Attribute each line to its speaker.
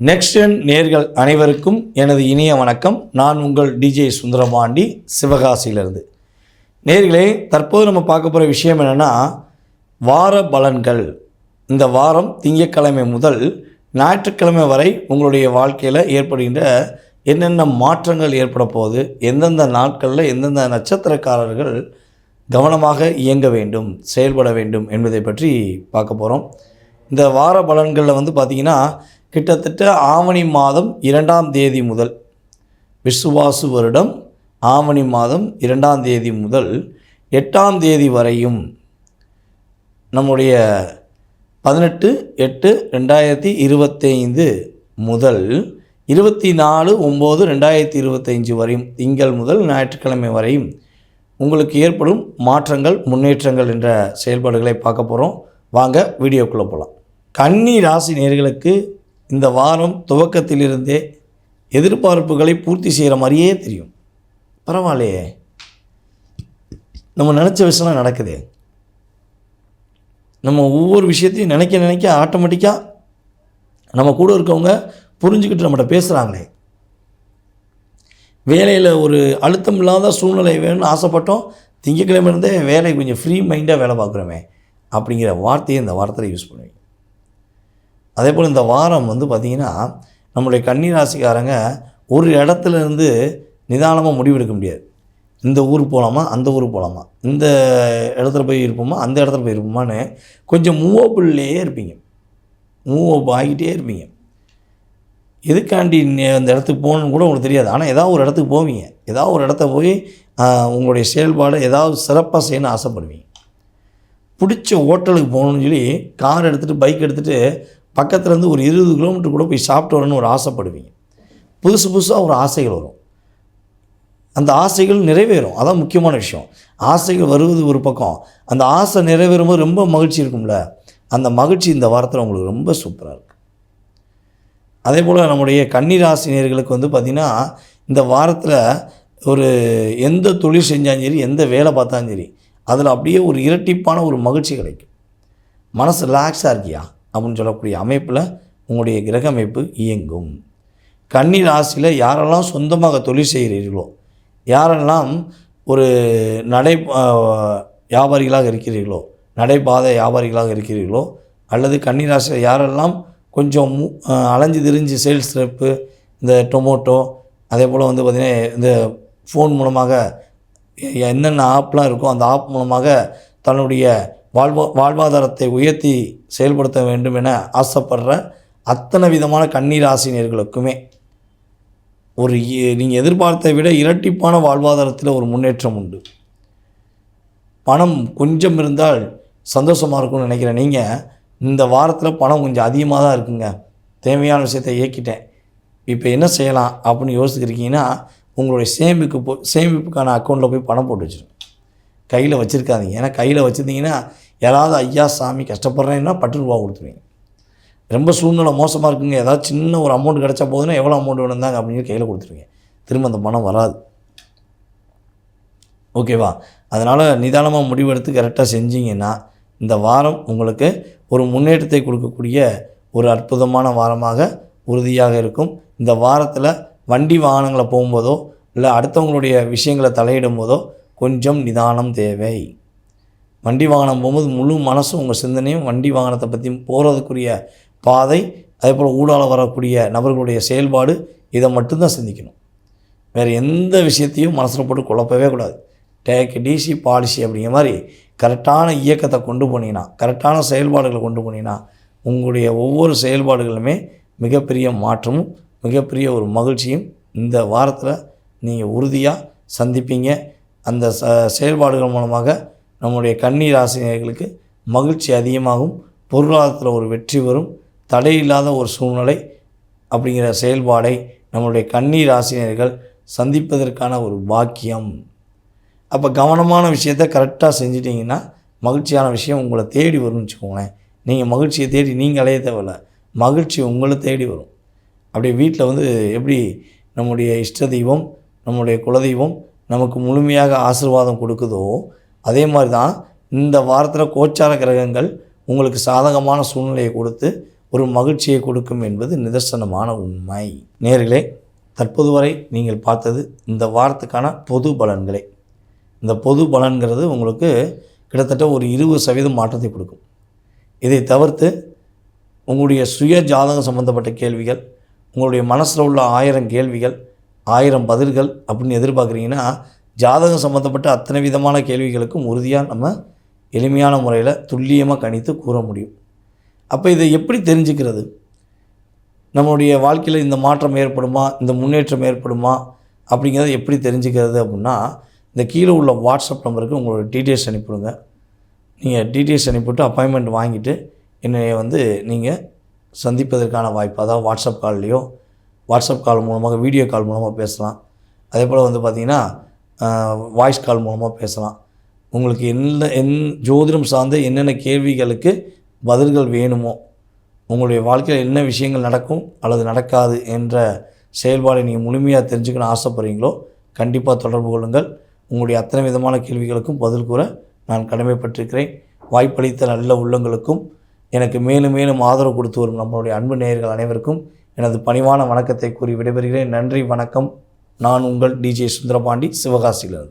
Speaker 1: Next நேர்கள் அனைவருக்கும் எனது இனிய வணக்கம். நான் உங்கள் டிஜே சுந்தரபாண்டி சிவகாசியிலிருந்து. நேர்களே தற்போது நம்ம பார்க்க போகிற விஷயம் என்னென்னா வார பலன்கள். இந்த வாரம் திங்கட்கிழமை முதல் ஞாயிற்றுக்கிழமை வரை உங்களுடைய வாழ்க்கையில் ஏற்படுகின்ற என்னென்ன மாற்றங்கள் ஏற்பட போகுது எந்தெந்த நாட்களில் எந்தெந்த நட்சத்திரக்காரர்கள் கவனமாக இயங்க வேண்டும் செயல்பட வேண்டும் என்பதை பற்றி பார்க்க போகிறோம் இந்த வார பலன்களில் வந்து பார்த்திங்கன்னா கிட்டத்தட்ட ஆவணி மாதம் இரண்டாம் தேதி முதல் விசுவாசு வருடம் ஆவணி மாதம் இரண்டாம் தேதி முதல் எட்டாம் தேதி வரையும் நம்முடைய பதினெட்டு எட்டு ரெண்டாயிரத்தி இருபத்தைந்து முதல் இருபத்தி நாலு ஒம்பது ரெண்டாயிரத்தி இருபத்தைஞ்சு வரையும் திங்கள் முதல் ஞாயிற்றுக்கிழமை வரையும் உங்களுக்கு ஏற்படும் மாற்றங்கள் முன்னேற்றங்கள் என்ற செயல்பாடுகளை பார்க்க போகிறோம் வாங்க வீடியோக்குள்ளே போகலாம் கன்னி ராசி நேர்களுக்கு இந்த வாரம் துவக்கத்திலிருந்தே எதிர்பார்ப்புகளை பூர்த்தி செய்கிற மாதிரியே தெரியும். பரவாயில்லையே. நம்ம நினச்ச விஷயம்லாம் நடக்குதே. நம்ம ஒவ்வொரு விஷயத்தையும் நினைக்க நினைக்க ஆட்டோமேட்டிக்காக நம்ம கூட இருக்கவங்க புரிஞ்சுக்கிட்டு நம்மகிட்ட பேசுகிறாங்களே வேலையில் ஒரு அழுத்தம் இல்லாத சூழ்நிலை வேணும்னு ஆசைப்பட்டோம் திங்கக்கிழமை இருந்தே வேலை கொஞ்சம் ஃப்ரீ மைண்டாக வேலை பார்க்குறோமே அப்படிங்கிற வார்த்தையை இந்த வாரத்தில் யூஸ் பண்ணுவீங்க. அதே போல் இந்த வாரம் வந்து பார்த்திங்கன்னா நம்மளுடைய கன்னிராசிக்காரங்க ஒரு இடத்துல இருந்து நிதானமாக முடிவெடுக்க முடியாது. இந்த ஊர் போகலாமா அந்த ஊர் போகலாமா இந்த இடத்துல போய் இருப்போமா? அந்த இடத்துல போய் இருப்போமான்னு கொஞ்சம் மூவபிள்லேயே இருப்பீங்க. மூவ் அப் ஆகிட்டே இருப்பீங்க. எதுக்காண்டி அந்த இடத்துக்கு போகணுன்னு கூட உங்களுக்கு தெரியாது. ஆனால் ஏதாவது ஒரு இடத்துக்கு போவீங்க. ஏதாவது ஒரு இடத்த போய் உங்களுடைய செயல்பாடு ஏதாவது சிறப்பாக செய்யணும்னு ஆசைப்படுவீங்க. பிடிச்ச ஹோட்டலுக்கு போகணும்னு சொல்லி கார் எடுத்துகிட்டு பைக் எடுத்துகிட்டு பக்கத்துலேருந்து ஒரு இருபது கிலோமீட்டர் கூட போய் சாப்பிட்டு வரணும்னு ஒரு ஆசைப்படுவீங்க. புதுசு புதுசாக ஒரு ஆசைகள் வரும். அந்த ஆசைகள் நிறைவேறும். அதான் முக்கியமான விஷயம். ஆசைகள் வருவது ஒரு பக்கம். அந்த ஆசை நிறைவேறும்போது ரொம்ப மகிழ்ச்சி இருக்கும்ல? அந்த மகிழ்ச்சி இந்த வாரத்தில் உங்களுக்கு ரொம்ப சூப்பராக இருக்குது அதே போல் நம்முடைய கன்னிராசினியர்களுக்கு வந்து பார்த்திங்கன்னா இந்த வாரத்தில் ஒரு எந்த தொழில் செஞ்சாலும் சரி எந்த வேலை பார்த்தாலும் சரி அதில் அப்படியே ஒரு இரட்டிப்பான ஒரு மகிழ்ச்சி கிடைக்கும். மனசு ரிலாக்ஸாக இருக்கியா? அப்படின்னு சொல்லக்கூடிய அமைப்பில் உங்களுடைய கிரக அமைப்பு இயங்கும். கன்னி ராசியில் யாரெல்லாம் சொந்தமாக தொழில் செய்கிறீர்களோ யாரெல்லாம் ஒரு நடை வியாபாரிகளாக இருக்கிறீர்களோ நடைபாதை வியாபாரிகளாக இருக்கிறீர்களோ அல்லது கன்னி ராசியில் யாரெல்லாம் கொஞ்சம் மு- அலைஞ்சு திரிஞ்சு சேல்ஸ் ரெப்பு இந்த டொமோட்டோ அதே போல் வந்து பார்த்திங்கன்னா இந்த ஃபோன் மூலமாக என்னென்ன ஆப்லாம் இருக்கோ அந்த ஆப் மூலமாக தன்னுடைய வாழ்வா வாழ்வாதாரத்தை உயர்த்தி செயல்படுத்த வேண்டும் என ஆசைப்படுற அத்தனை விதமான கண்ணீராசினியர்களுக்குமே ஒரு நீங்கள் எதிர்பார்த்ததை விட இரட்டிப்பான வாழ்வாதாரத்தில் ஒரு முன்னேற்றம் உண்டு. பணம் கொஞ்சம் இருந்தால் சந்தோஷமாக இருக்கும்னு நினைக்கிறேன் நீங்கள் இந்த வாரத்தில் பணம் கொஞ்சம் அதிகமாக தான் இருக்குங்க. தேவையான விஷயத்தை இயக்கிட்டேன். இப்போ என்ன செய்யலாம் அப்படின்னு யோசிக்கிறீங்கன்னா உங்களுடைய சேமிப்பு போ சேமிப்புக்கான அக்கௌண்ட்டில் போய் பணம் போட்டு வச்சுருங்க. கையில் வச்சுருக்காதீங்க. ஏன்னா கையில் வச்சுருந்தீங்கன்னா யாராவது ஐயா சாமி கஷ்டப்படுறேன்னா பத்து ரூபா கொடுத்துருவீங்க. ரொம்ப சூழ்நிலை மோசமாக இருக்குங்க. ஏதாவது சின்ன ஒரு அமௌண்ட் கிடச்சா போதுன்னா எவ்வளோ அமௌண்ட் வேணுந்தாங்க அப்படின்னு கையில் கொடுத்துருவீங்க. திரும்ப அந்த பணம் வராது. ஓகேவா? அதனால் நிதானமாக முடிவெடுத்து கரெக்டாக செஞ்சீங்கன்னா இந்த வாரம் உங்களுக்கு ஒரு முன்னேற்றத்தை கொடுக்கக்கூடிய ஒரு அற்புதமான வாரமாக உறுதியாக இருக்கும். இந்த வாரத்தில் வண்டி வாகனங்களை போகும்போதோ இல்லை அடுத்தவங்களுடைய விஷயங்களை தலையிடும் போதோ கொஞ்சம் நிதானம் தேவை. வண்டி வாகனம் போகும்போது முழு மனசும் உங்கள் சிந்தனையும் வண்டி வாகனத்தை பற்றியும் போகிறதுக்குரிய பாதை அதே போல் ஊடால வரக்கூடிய நபர்களுடைய செயல்பாடு இதை மட்டும்தான் சிந்திக்கணும். வேறு எந்த விஷயத்தையும் மனசில் போட்டு குழப்பவே கூடாது. டேக் டிசி பாலிசி அப்படிங்கிற மாதிரி கரெக்டான இயக்கத்தை கொண்டு போனீங்கன்னா கரெக்டான செயல்பாடுகளை கொண்டு போனீங்கன்னா உங்களுடைய ஒவ்வொரு செயல்பாடுகளுமே மிகப்பெரிய மாற்றமும் மிகப்பெரிய ஒரு மகிழ்ச்சியும் இந்த வாரத்தில் நீங்கள் உறுதியாக சந்திப்பீங்க. அந்த ச செயல்பாடுகள் மூலமாக நம்முடைய கன்னி ராசினியர்களுக்கு மகிழ்ச்சி அதிகமாகும். பொருளாதாரத்தில் ஒரு வெற்றி வரும் தடையில்லாத ஒரு சூழ்நிலை அப்படிங்கிற செயல்பாடை நம்முடைய கன்னி ராசினியர்கள் சந்திப்பதற்கான ஒரு பாக்கியம். அப்போ கவனமான விஷயத்த கரெக்டாக செஞ்சிட்டிங்கன்னா மகிழ்ச்சியான விஷயம் உங்களை தேடி வரும்னு வச்சுக்கோங்களேன். நீங்கள் மகிழ்ச்சியை தேடி நீங்கள் அலைய தேவையில்ல. மகிழ்ச்சி உங்களை தேடி வரும். அப்படியே வீட்டில் வந்து எப்படி நம்முடைய இஷ்ட தெய்வம் நம்முடைய குலதெய்வம் நமக்கு முழுமையாக ஆசீர்வாதம் கொடுக்குதோ அதே மாதிரி தான் இந்த வாரத்தில் கோச்சார கிரகங்கள் உங்களுக்கு சாதகமான சூழ்நிலையை கொடுத்து ஒரு மகிழ்ச்சியை கொடுக்கும் என்பது நிதர்சனமான உண்மை. நேர்களே தற்போது வரை நீங்கள் பார்த்தது இந்த வாரத்துக்கான பொது பலன்களே. இந்த பொது பலன்கிறது உங்களுக்கு கிட்டத்தட்ட ஒரு இருபது சதவீதம் மாற்றத்தை கொடுக்கும். இதை தவிர்த்து உங்களுடைய சுய ஜாதகம் சம்மந்தப்பட்ட கேள்விகள் உங்களுடைய மனசில் உள்ள ஆயிரம் கேள்விகள் ஆயிரம் பதில்கள் அப்படின்னு எதிர்பார்க்குறீங்கன்னா ஜாதகம் சம்மந்தப்பட்ட அத்தனை விதமான கேள்விகளுக்கும் உறுதியாக நம்ம எளிமையான முறையில் துல்லியமாக கணித்து கூற முடியும். அப்போ இதை எப்படி தெரிஞ்சுக்கிறது? நம்மளுடைய வாழ்க்கையில் இந்த மாற்றம் ஏற்படுமா? இந்த முன்னேற்றம் ஏற்படுமா? அப்படிங்கிறத எப்படி தெரிஞ்சுக்கிறது அப்படின்னா இந்த கீழே உள்ள வாட்ஸ்அப் நம்பருக்கு உங்களோட டீட்டெயில்ஸ் அனுப்பிவிடுங்க. நீங்கள் டீட்டெயில்ஸ் அனுப்பிவிட்டு அப்பாயின்மெண்ட் வாங்கிட்டு என்னை வந்து நீங்கள் சந்திப்பதற்கான வாய்ப்பு அதாவது வாட்ஸ்அப் கால்லையோ வாட்ஸ்அப் கால் மூலமாக வீடியோ கால் மூலமாக பேசலாம். அதே போல் வந்து பார்த்திங்கன்னா வாய்ஸ் கால் மூலமாக பேசலாம். உங்களுக்கு என்ன என் ஜோதிடம் சார்ந்த என்னென்ன கேள்விகளுக்கு பதில்கள் வேணுமோ உங்களுடைய வாழ்க்கையில் என்ன விஷயங்கள் நடக்கும் அல்லது நடக்காது என்ற செயல்பாடை நீங்கள் முழுமையாக தெரிஞ்சுக்கணும் ஆசைப்படுறீங்களோ கண்டிப்பாக தொடர்பு கொள்ளுங்கள். உங்களுடைய அத்தனை விதமான கேள்விகளுக்கும் பதில் கூற நான் கடமைப்பட்டிருக்கிறேன். வாய்ப்பளித்த நல்ல உள்ளங்களுக்கும் எனக்கு மேலும் மேலும் ஆதரவு கொடுத்து வரும் நம்மளுடைய அன்பு நேயர்கள் அனைவருக்கும் எனது பணிவான வணக்கத்தை கூறி விடைபெறுகிறேன். நன்றி வணக்கம். நான் உங்கள் டிஜே சுந்தரபாண்டி சிவகாசியிலிருந்து.